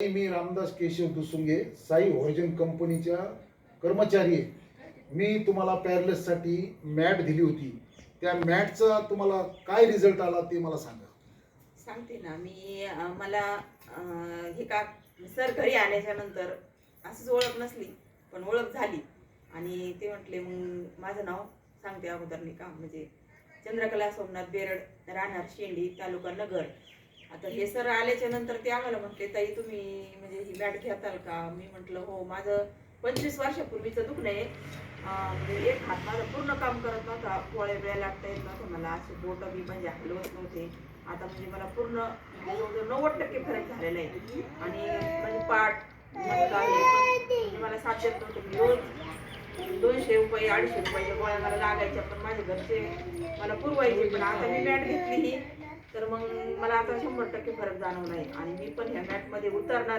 मी Ramdas Keshav Dusunge Sai version कंपनीच्या कर्मचारी आहे. मी तुम्हाला पॅरलेससाठी मॅट दिली होती. त्या मॅटचा तुम्हाला काय रिझल्ट आला ते मला सांगा. सांगते ना मी अं, मला अं, हे का सर घरी आल्याच्यानंतर असंच ओळख नसली पण ओळख झाली. आणि ते म्हटले मग माझं नाव सांगते अगोदर नाही का? म्हणजे चंद्रकला सोमनाथ बेरड राहणार शेंडी तालुका नगर. आता हे सर आल्याच्यानंतर ते आम्हाला म्हटले ताई तुम्ही म्हणजे ही बॅट घेताल का? मी म्हटलं हो माझं पंचवीस वर्षापूर्वीचं दुखणं आहे. म्हणजे एक हात माझं पूर्ण काम करत नव्हता. पोळे बिळ्या लागता येत नव्हतं मला असे बोट बी म्हणजे हलवत नव्हते. आता म्हणजे मला पूर्ण जवळजवळ नव्वद टक्के फरक झालेला आहे. आणि म्हणजे पाठ मला साथ नव्हतं नव्हते. मी रोज दोनशे रुपये अडीचशे रुपयाच्या गोळ्या मला लागायच्या. पण माझे घरचे मला पुरवायचे. पण आता मी बॅट घेतली ही. तर मग मला आता शंभर टक्के फरक जाणवला आहे आणि मी पण ह्या मॅटमध्ये उतरणार